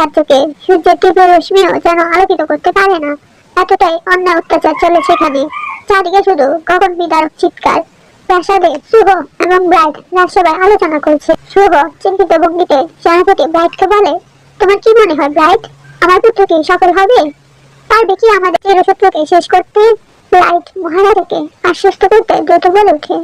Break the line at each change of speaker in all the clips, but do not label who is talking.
রাজ্যকে সূর্যের তীব্র রশ্মিও যেন আলোকিত করতে পারে না। এতটাই অন্যায় অত্যাচার চলে সেখানে চারিদিকে শুধু গগন বিদারক চিৎকার। প্রাসাদে শুভ এবং ব্রাইট রাজসভায় আলোচনা করছে। শুভ চিন্তিত ভঙ্গিতে সেনাপতি ব্রাইটকে বলে, তোমার কি মনে হয় ব্রাইট? আমার পুত্র কি সফল হবে? পারবে কি আমাদের শেষ করতে? ব্রাইট মহারাজাকে আশ্বস্ত করতে দ্রুত বলে ওঠে।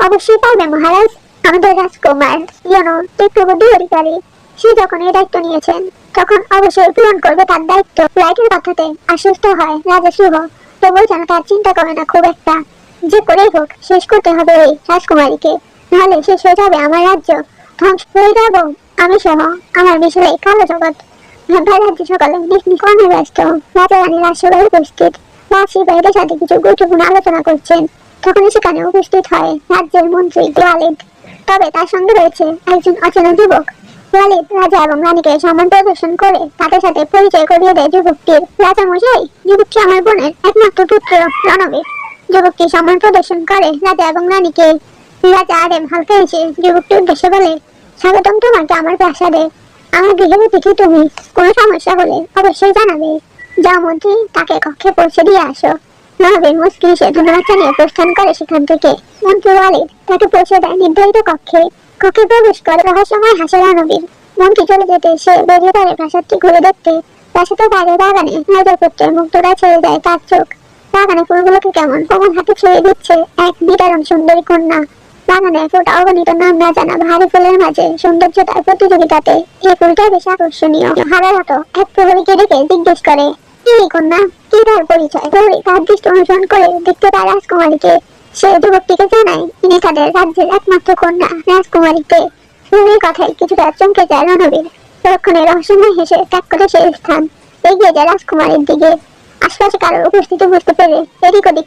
অবশ্যই পারবে মহারাজ। আমাদের রাজকুমার ইয়নো তীব্রবুদ্ধি অধিকারী, সে যখন এই দায়িত্ব নিয়েছেন তখন অবশ্যই পূরণ করবে তার দায়িত্ব। ব্রাইটের কথাতে আশ্বস্ত হয় রাজা শুভ। তবুও যেন তার চিন্তা করে না খুব একটা। যে করেই হোক, শেষ করতে হবে এই রাজকুমারীকে। নাহলে শেষ হয়ে যাবে আমার রাজ্য। ধ্বংস হয়ে যাব আমি সহ আমার বিষয়ে কালো জগৎ। রাজ্য সকালে নিকর্মে ব্যস্ত। রাজা রানী রাজসভায় উপস্থিত। রাজ সিপাহীদের সাথে কিছু গুরুত্বপূর্ণ আলোচনা করছেন। তখন সেখানে উপস্থিত হয় রাজ্যের মন্ত্রী ওয়ালিদ তবে তার সঙ্গে রয়েছে একজন অচেনা যুবক। রাজা এবং রানীকে সম্মান প্রদর্শন করে তাদের সাথে পরিচয় করিয়ে দেয় যুবকটির রাজা মশাই যুবকটি আমার বোনের একমাত্র পুত্র, রণবীর। যুবকটি সম্মান প্রদর্শন করে রাজা এবং রানীকে। রাজা আরেম হালকা এসে উদ্দেশ্যে বলে, স্বাগতম তোমাকে আমার প্রাসাদে। আমার গৃহের অতিথি তুমি কোনো সমস্যা হলে অবশ্যই জানাবে। যা মন্ত্রী, তাকে কক্ষে পৌঁছে দিয়ে আসো। নবাবের মুশকিল সে ধন্যবাদ জানিয়ে প্রস্থান করে সেখান থেকে। মন্ত্রী ওয়ালিদ তাকে পৌঁছে দেয় নির্ধারিত কক্ষে। প্রবেশ করে হাসে মন্ত্রী চলে যেতে সে বেরিয়ে পড়ে প্রাসাদটি ঘুরে দেখতে প্রাসাদের বাইরে বাগানে নজর মুক্তরা ছেড়ে যায় তার চোখ। বাগানে ফুলগুলোকে কেমন হাতে দিচ্ছে এক সুন্দরী কন্যা। বাগানে অগণিত নাম না জানা ভারী ফুলের মাঝে সৌন্দর্যতার প্রতিযোগিতাতে এই বেশ আকর্ষণীয়। হারারত এক প্রহরীকে ডেকে জিজ্ঞেস করে, কি কন্যা, কি তার পরিচয়? তার দৃষ্টি অনুসরণ করে দেখতে পায় রাজকুমারীকে। সে যুবকটিকে জানায়, তিনি তাদের রাজ্যের একমাত্র কন্যা কথায় কিছুটা চমকে যায় রণবীর। রহস্যময় হেসে ত্যাগ করে স্থান এগিয়ে যায় রাজকুমারীর দিকে। আশপাশে কারোর উপস্থিতি বুঝতে পেরে এদিক ওদিক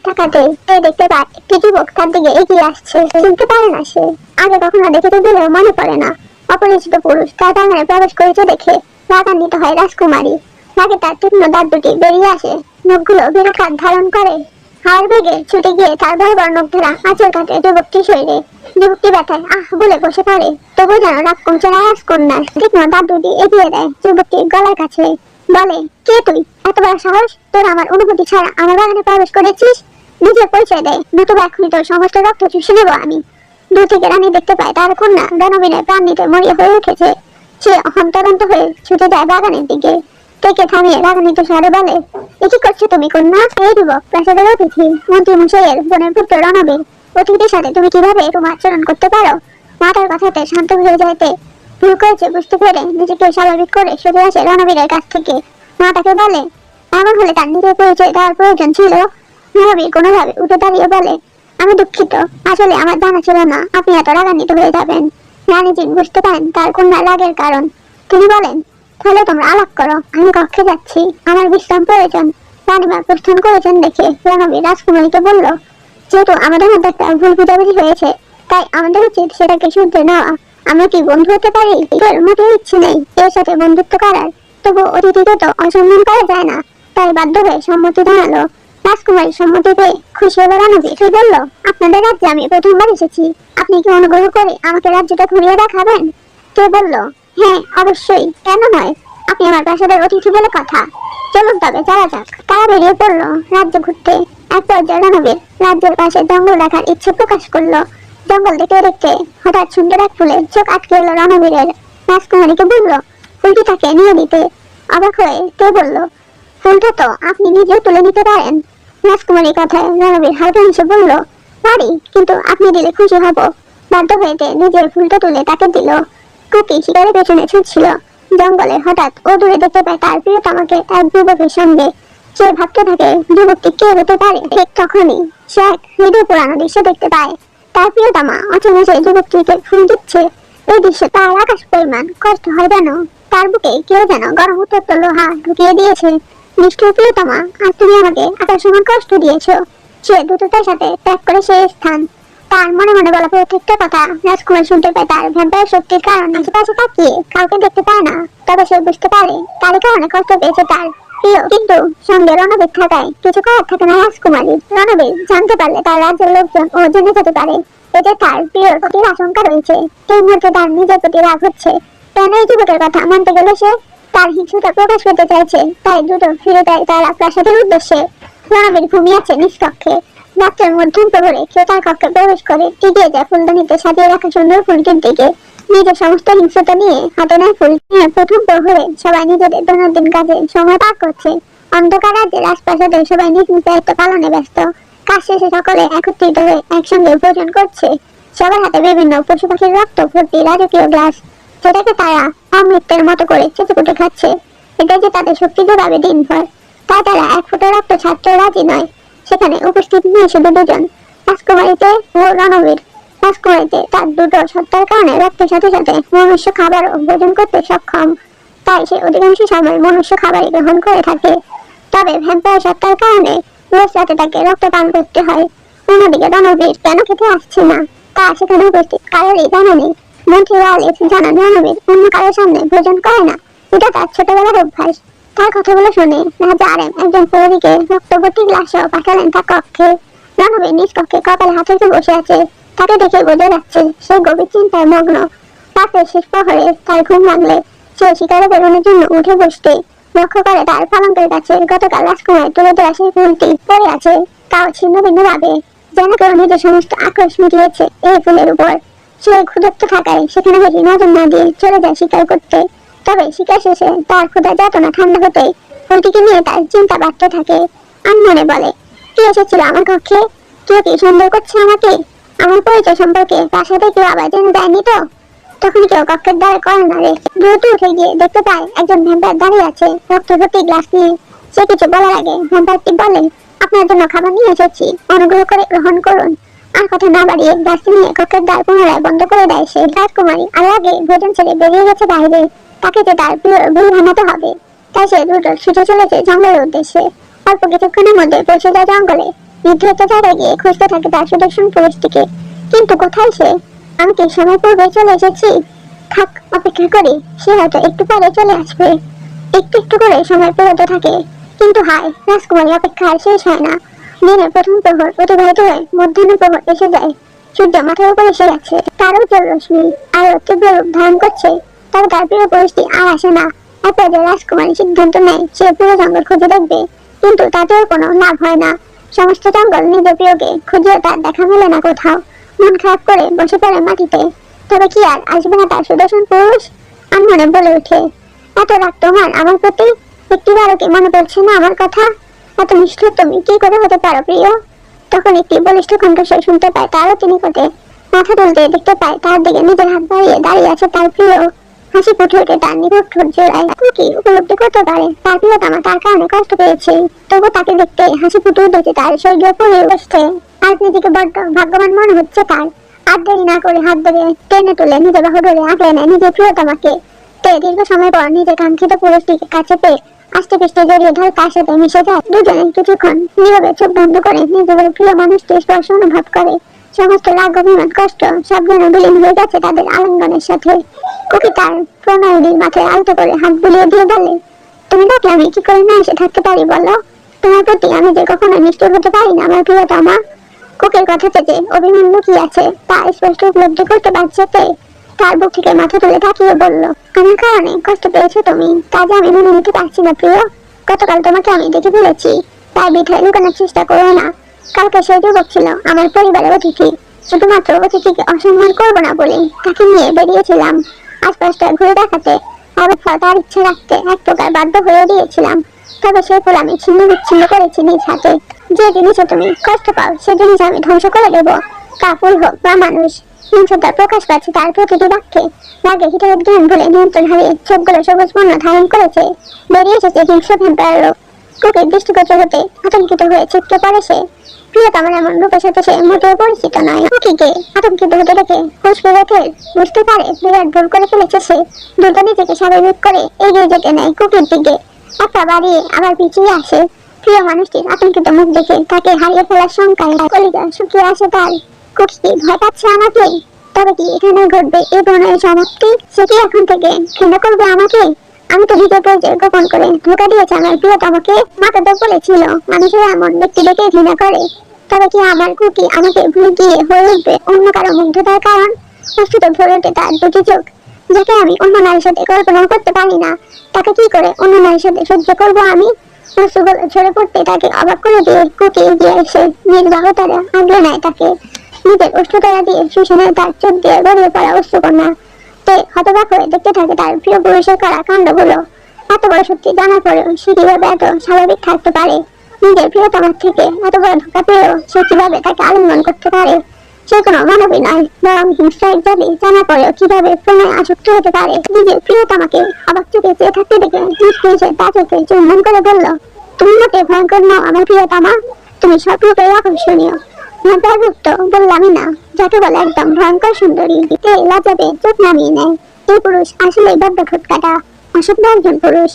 সে দেখতে পায়, একটি যুবক তার দিকে এগিয়ে আসছে। চিনতে পারে না সে। আগে কখনো দেখেছে বলেও মনে পড়ে না। অপরিচিত পুরুষ তার বাগানে প্রবেশ করেছে দেখে রাগান্বিত হয় রাজকুমারী। তাকে তার তীক্ষ্ণ দাঁত দুটি বেরিয়ে আসে। নখগুলো বিরকার ধারণ করে। হাওয়ার বেগে ছুটে গিয়ে তার বরাবর নখ ধরা আঁচল কাটে যুবকটি শরীরে যুবকটি ব্যথায় আহ বলে বসে পড়ে। তবু যেন রাগ কমছে না রাজকন্যার তীক্ষ্ণ দাঁত দুটি এগিয়ে দেয় যুবকটির গলার কাছে। বলে, কে তুই? এত বড় সাহস? তোর আমার অনুমতি ছাড়া আমার বাগানে প্রবেশ করেছিস? নিজের পরিচয় দেয়। নতুবা এখনই তোর সমস্ত রক্ত চুষে নেব আমি। দূর থেকে রানী দেখতে পায় তার কন্যা রণবীনের প্রাণ নিতে মরিয়া হয়ে উঠেছে। সে হন্তদন্ত হয়ে ছুটে যায় বাগানের দিকে। থেকে থামিয়ে রাগান্বিত স্বরে বলে কি করছ তুমি, কন্যা? অতিথি, মন্ত্রী বোনের পুত্র সাথে তুমি কীভাবে এরকম আচরণ করতে পারো? মাতার কথাতে শান্ত হয়ে যাইতে ভুল করেছে বুঝতে পেরে নিজেকে স্বাভাবিক করে সরে আসে কাছ থেকে। মা তাকে বলে, এমন হলে তার নিজের পরিচয় দেওয়ার প্রয়োজন ছিল? রণবীর কোনোভাবে উঠে দাঁড়িয়ে বলে, আমি দুঃখিত, আসলে আমার জানা ছিল না, আপনি এত রাগান্বিত হয়ে যাবেন। রানীজি বুঝতে পারেন তার কন্যা রাগের কারণ। তিনি বলেন তাহলে তোমরা আলাপ করো। আমি কক্ষে যাচ্ছি। আমার বিশ্রাম প্রয়োজন। রানীমা প্রস্থান করেছেন দেখে রণবীর রাজকুমারীকে বলল, যেহেতু আমাদের মধ্যে একটা ভুল বুঝাবুঝি হয়েছে, তাই আমাদের উচিত সেটাকে শুনতে নেওয়া। আমরা কি বন্ধু হতে পারি? তোর মোটেও ইচ্ছে নেই। এর সাথে বন্ধুত্ব করার। তবু অতিথিকে তো অসম্মান করা যায় না। তাই বাধ্য হয়ে সম্মতি জানালো। রাজকুমারী সম্মতি পেয়ে খুশি হলো রণবীর। সে বলল, আপনাদের রাজ্যে আমি প্রথমবার এসেছি। আপনি কি অনুগ্রহ করে আমাকে রাজ্যটা ঘুরিয়ে দেখাবেন? কে বলল হ্যাঁ অবশ্যই। কেন নয়? আপনি আমার প্রাসাদের অতিথি বলে কথা। চলুন তবে, যাওয়া যাক। তারা বেরিয়ে পড়ল রাজ্য ঘুরতে। এক পর্যায়ে রণবীর রাজ্যের পাশে জঙ্গল দেখার ইচ্ছে প্রকাশ করল। জঙ্গল দেখতে দেখতে হঠাৎ সুন্দর এক ফুলে চোখ আটকে এলো রণবীরের। রাজকুমারীকে বলল, ফুলটি তাকে নিয়ে দিতে। অবাক হয়ে কে বলল, ফুলটা তো আপনি নিজেও তুলে নিতে পারেন। রাজকুমারীর কথায় রণবীর হালকা হেসে বলল, পারি, কিন্তু আপনি দিলে খুশি হব। বাধ্য হয়েতে নিজের ফুলটা তুলে তাকে দিল। কুকি শিকারের পেছনে ছুটছিল। জঙ্গলে হঠাৎ ও দূরে দেখতে পায় তার প্রিয়তমাকে এক যুবকের সঙ্গে। সে ভাবতে থাকে, যুবকটি কে হতে পারে? ঠিক তখনই সে এক হৃদয় পুরানো দৃশ্য দেখতে পায়। তার প্রিয়তমা অচেনা সেই যুবকটিকে ফুল দিচ্ছে, এই দৃশ্য তার আকাশ পরিমাণ কষ্ট হয় যেন তার বুকে কেউ যেন গরম উত্তপ্ত লোহা ঢুকিয়ে দিয়েছে। নিষ্ঠুর প্রিয়তমা আজ তুমি আমাকে সমান কষ্ট দিয়েছ? সে দ্রুততার সাথে ত্যাগ করে সেই স্থান। তার মনে মনে বলা প্রত্যেকটা কথা। রাজকুমার শুনতে পায় তার ভ্যাম্পায়ার শক্তির কাউকে দেখতে পায় না। তবে সে বুঝতে পারে তার কারণে কষ্ট পেয়েছে তার কিন্তু সঙ্গে রণবীর থাকায় কিছু করার থাকে না রাজকুমারী রণবীর জানতে পারলে তার রাজ্যের লোকজন ও জেনে যেতে পারে এতে তার প্রতি আশঙ্কা রয়েছে। মুহূর্তে তার নিজের প্রতি রাগ হচ্ছে। কেন এই যুবকের কথা মানতে গেলে সে তার হিংসুটা প্রকাশ করতে চাইছে, তাই দ্রুত ফিরে দেয় তারা প্রাসাদের উদ্দেশ্যে। রণবীর ঘুমিয়ে আছে নিজ রাত্রের মধ্যম প্রহরে কেউ তার কক্ষে প্রবেশ করে এগিয়ে যায় ফুলদানিতে সাজিয়ে রাখা সুন্দর ফুলটির দিকে। নিজের সমস্ত হিংসতা নিয়ে হাতে নেয় ফুল প্রথম প্রহরে সবাই নিজেদের দৈনন্দিন কাজে সময় পার করছে। অন্ধকার রাজ্যে রাজপ্রাসাদে সবাই নিজ নিজ দায়িত্ব পালনে ব্যস্ত। কাজ শেষে সকলে একত্রিত হয়ে একসঙ্গে ভোজন করছে। সবার হাতে বিভিন্ন পশু পাখির রক্ত, ভর্তি রাজকীয় গ্লাস, যেটাকে তারা অমৃতের মতো করে চেঁচে কুটে খাচ্ছে। এটা যে তাদের শক্তি যোগাবে দিনভর, তাই তারা এক ফুটো রক্ত ছাড়তে রাজি নয়। সেখানে উপস্থিত নেই শুধু দুজন। রাজকুমারীতে ও রণবীর। রাজকুমারীতে তার দুটো সত্তার কারণে রক্তের সাথে সাথে মনুষ্য খাবার ভোজন করতে সক্ষম। তাই সে অধিকাংশ সময় মনুষ্য খাবারই গ্রহণ করে থাকে। তবে ভ্যাম্পায়ার সত্তার কারণে রোজ রাতে তাকে রক্ত পান করতে হয়। অন্যদিকে রণবীর কেন খেতে আসছে না? তা সেখানে উপস্থিত কারোরই জানা নেই। মন্ত্রী ওয়ালিস জানান রণবীর অন্য কারোর সামনে ভোজন করে না। এটা তার ছোটবেলার অভ্যাস। তার কথাগুলো শুনে একজন পাঠালেন তার কক্ষে। নিজ কক্ষে কপালে বসে আছে। তাকে দেখে বোঝা যাচ্ছে সে গভীর চিন্তায় মগ্ন। শেষ প্রহরে তার ঘুম লাগলে সে শিকারে বেরোনোর জন্য উঠে বসতে। লক্ষ্য করে তার পালঙ্কের কাছে গতকাল রাজকুমার তুলে দেওয়া সেই ফুলটি পড়ে আছে। তাও ছিন্ন ভিন্ন ভাবে যেন কেউ নিজের সমস্ত আক্রোশ মিটিয়েছে এই ফুলের উপর। সে ক্ষুধার্ত থাকায় সেখানে বেশি নজর না দিয়ে চলে যায় শিকার করতে। তবে শিকার শেষে তার ক্ষুধা যাতনা ঠান্ডা হতে ফুলটিকে নিয়ে তার চিন্তা বাড়তে থাকে। আনমনে বলে কি এসেছিল আমার কক্ষে? কেউ কি সন্দেহ করছে আমাকে? আমার পরিচয় সম্পর্কে তার সাথে কেউ আবার জেনে দেয়নি তো? তখন কেউ কক্ষের দ্বারে করে না রে দ্রুত উঠে গিয়ে দেখতে পায় একজন ভ্যাম্পায়ার দাঁড়িয়ে আছে রক্ত ভর্তি গ্লাস নিয়ে। সে কিছু বলার আগে ভ্যাম্পায়ারটি বলে, আপনার জন্য খাবার নিয়ে এসেছি, অনুগ্রহ করে গ্রহণ করুন। আর কথা না বাড়িয়ে গ্লাস নিয়ে কক্ষের দ্বার পুনরায় বন্ধ করে দেয় সে রাজকুমারী। আর আগে ভোজন ছেড়ে বেরিয়ে গেছে বাইরে। তাকে যে তার ভুল বানাতে হবে। তাই সে দ্রুত ছুটে চলেছে জঙ্গলের উদ্দেশ্যে অল্প কিছুক্ষণের মধ্যে পৌঁছে যায় জঙ্গলে। জায়গায় গিয়ে খুঁজতে থাকে তার সুদর্শন কিন্তু কোথায় সে? আমি সময় পূর্বে চলে এসেছি। থাক, অপেক্ষা করি, সে হয়তো একটু পরে চলে আসবে। একটু একটু করে সময় পেরোতে থাকে। কিন্তু হায়, রাজকুমারী অপেক্ষা আর শেষ হয় না। দিনের প্রথম প্রহর অতিবাহিত হয়ে মধ্যাহ্ন প্রহর এসে যায়। সূর্য মাথার উপর এসে যাচ্ছে তার উজ্জ্বল রশ্মি আরও তীব্র রূপ ধারণ করছে। তার প্রিয় পুরুষটি আর আসে না। এরপর রাজকুমারী সিদ্ধান্ত নেয় সে পুরো জঙ্গল খুঁজে দেখবে, কিন্তু তাতেও কোনো লাভ হয় না। সমস্ত জঙ্গল নিজের প্রিয়কে খুঁজেও তার দেখা মেলে না কোথাও। মন খারাপ করে বসে পড়ে মাটিতে। তবে কি আর আসবে না তার সুদর্শন পুরুষ? আমি মনে বলে উঠে এত রাগ তোমার আমার প্রতি? একটিবারও কি মনে পড়ছে না আমার কথা? এত নিষ্ঠুর তুমি কি করে হতে পারো প্রিয়? তখন একটি বলিষ্ঠ কণ্ঠস্বর শুনতে পায় তারও তিনি কোটে মাথা তুলতে দেখতে পায় তার দিকে নিজের হাত বাড়িয়ে দাঁড়িয়ে আছে তার প্রিয় হাসি ফুটে উঠে তার নিকট ঠোঁট জোড়ায় কি উপলব্ধি করতে পারে। তার প্রিয়তমা তার কারণে কষ্ট পেয়েছে তবু তাকে দেখতে হাসি ফুটে উঠেছে তার পড়ে বসতে আজ নিজেকে বড্ড ভাগ্যবান মনে হচ্ছে তার। আর দেরি না করে হাত ধরে টেনে তুলে নিজের বাহু ধরে আঁকড়ে নেয় নিজের প্রিয়তমাকে। তে দীর্ঘ সময় পর নিজের কাঙ্ক্ষিত পুরুষটিকে কাছে পেয়ে আস্তে পিষ্টে জড়িয়ে ধরে তার সাথে মিশে যায়। দুজনে কিছুক্ষণ নীরবে চোখ বন্ধ করে নিজেদের প্রিয় মানুষটির স্পর্শ অনুভব করে। সমস্ত রাগ কষ্ট, সব যেন বিলীন হয়ে গেছে তাদের আলিঙ্গনের সাথে। কুকি তার প্রণয়নীর মাথায় আলতো করে হাত বুলিয়ে দিয়ে বলে তুমি ডাকলে আমি কি করে না এসে থাকতে পারি বলো? তোমার প্রতি আমি যে কখনো নিষ্ঠুর হতে পারি না, আমার প্রিয়তমা। কোকের কথাতে যে অভিমান লুকিয়ে আছে, তা স্পষ্ট উপলব্ধি করতে পারছে তে তার বুক থেকে মাথা তুলে তাকিয়ে বলল, আমার কারণে কষ্ট পেয়েছ তুমি যে আমি মেনে নিতে পারছি না প্রিয়। গতকাল তোমাকে আমি দেখে ফেলেছি, তাই বিধায় লুকানোর চেষ্টা করো না। কালকে সেই যুবক ছিল আমার পরিবারের অতিথি। শুধুমাত্র অতিথিকে অসম্মান করব না বলে তাকে নিয়ে বেরিয়েছিলাম। আশপাশটা ঘুরে দেখাতে, অবস্থা তার ইচ্ছে রাখতে এক প্রকার বাধ্য হয়ে দিয়েছিলাম। তবে সেই ফুল আমি ছিন্ন বিচ্ছিন্ন করেছি নিজ হাতে। যে জিনিসে তুমি কষ্ট পাও, সে জিনিস আমি ধ্বংস করে দেব। তা ফুল হোক বা মানুষ হিংসতার প্রকাশ পাচ্ছে তার প্রতিটি বাক্যে। রাগে হিটারের জ্ঞান বলে নিয়ন্ত্রণ হারিয়ে চোখগুলো সবুজ বর্ণ ধারণ করেছে। বেরিয়ে এসেছে হিংস ভ্যাম্পায়ার রূপ কুকির দৃষ্টিগোচর হতে আতঙ্কিত হয়ে ছিটকে পড়ে সে। প্রিয়তমার এমন রূপের সাথে সে মোটেও পরিচিত নয়। কুকিকে আতঙ্কিত হতে দেখে খুশকি রেখে বুঝতে পারে, বিরাট ভুল করে ফেলেছে সে। দ্রুত নিজেকে স্বাভাবিক করে এগিয়ে যেতে নেয় কুকির দিকে। একটা বাড়িয়ে আবার পিছিয়ে আসে। প্রিয় মানুষটির আতঙ্কিত মুখ দেখে তাকে হারিয়ে ফেলার শঙ্কায় কলিজা শুকিয়ে আসে তার। কুকি ভয় পাচ্ছে আমাকে। তবে কি এখানে ঘটবে এই প্রণয়ের সমাপ্তি? সে কি এখন থেকে ঘৃণা করবে আমাকে? আমি তো পর্যায়ে গোপন করে ধোকা দিয়েছে। আমার প্রিয়তমাকে মাকে তো বলেছিল। মানুষের এমন ব্যক্তি দেখে ঘৃণা করে। তবে কি আমার কুকি আমাকে ভুলে গিয়ে হয়ে উঠবে? অন্য কারও মুগ্ধতার কারণ? অস্তুত ভরে ওঠে তার দুটি চোখ। যাকে আমি অন্য নারীর সাথে কল্পনা করতে পারি না, তাকে কি করে অন্য নারীর সাথে সহ্য করব আমি? অশ্রুগুলো ঝরে পড়তে তাকে অবাক করে দিয়ে কুটিয়ে দিয়ে এসে নির্বাহ তারা আগলে নেয় তাকে। নিজের উষ্ণতারা দিয়ে সুশানের তার চোখ দিয়ে গড়িয়ে পড়া অশ্রুকন্যা। তে হতবাক হয়ে দেখতে থাকে তার প্রিয় পুরুষের করা কাণ্ডগুলো। এত বড় সত্যি জানার পরেও সে কীভাবে এত স্বাভাবিক থাকতে পারে? নিজের প্রিয়তমার থেকে এত বড় ধোকা পেয়েও সে কীভাবে তাকে আলিঙ্গন করতে পারে? সে কোনো মানবী নয়, বরং হিংসা ইত্যাদি জানা পরেও কীভাবে প্রণয় আসক্ত হতে পারে? নিজের প্রিয়তমাকে অবাক চোখে চেয়ে থাকতে দেখে মুসকে এসে তা চোখে চুম্বন করে বলল, তুমি মোটে ভয়ঙ্কর নও আমার প্রিয়তমা। তুমি সব রূপে আকর্ষণীয়। তো যাকে বলে একদম ভয়ঙ্কর সুন্দরী তে চোখ নামিয়ে নেয়। এই পুরুষ আসলে বড্ড ঠোঁটকাটা অসভ্য একজন পুরুষ।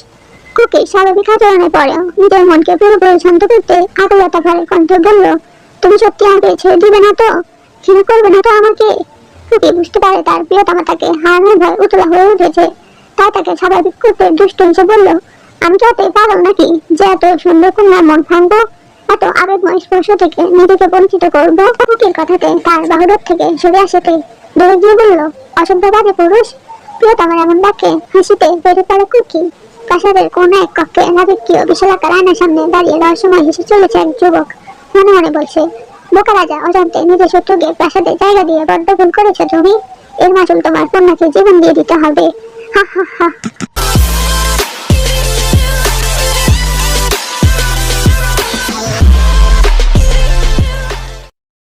স্বাভাবিক আচরণে পরেও নিজের মনকে পুরোপুরি শান্ত করতে কণ্ঠে বলল, তুমি সত্যি ছেড়ে দিবে না তো? করবে না তো আমাকে? কুকি বুঝতে পারে তার প্রিয়তমা তাকে হারানোর ভয় উতলা হয়ে উঠেছে। তাই তাকে স্বাভাবিক করতে দুষ্ট হেসে বলল, আমি এত পাগল নাকি? যে এত সুন্দর কন্যার মন ভাঙবো? এত আবেগময় স্পর্শ থেকে নিজেকে বঞ্চিত করব। কুকির কথাতে তার বাহুরত থেকে সরে আসতে দৌড় দিয়ে বলল, অসভ্যবাদী পুরুষ? প্রিয়তমার এমন ডাকে হাসিতে বেড়ে পড়ে কুকি। প্রাসাদের কোন এক কক্ষে রাজকীয় বিশালাকার আয়নার সামনে দাঁড়িয়ে রহস্যময় হেসে চলেছে এক যুবক। মনে মনে বলছে, বোকা রাজা, অজান্তে নিজের শত্রুকে প্রাসাদে জায়গা দিয়ে বড্ড ভুল করেছ তুমি। এর মাসুল তোমার কন্যাকে জীবন দিয়ে দিতে হবে। হা হা হা।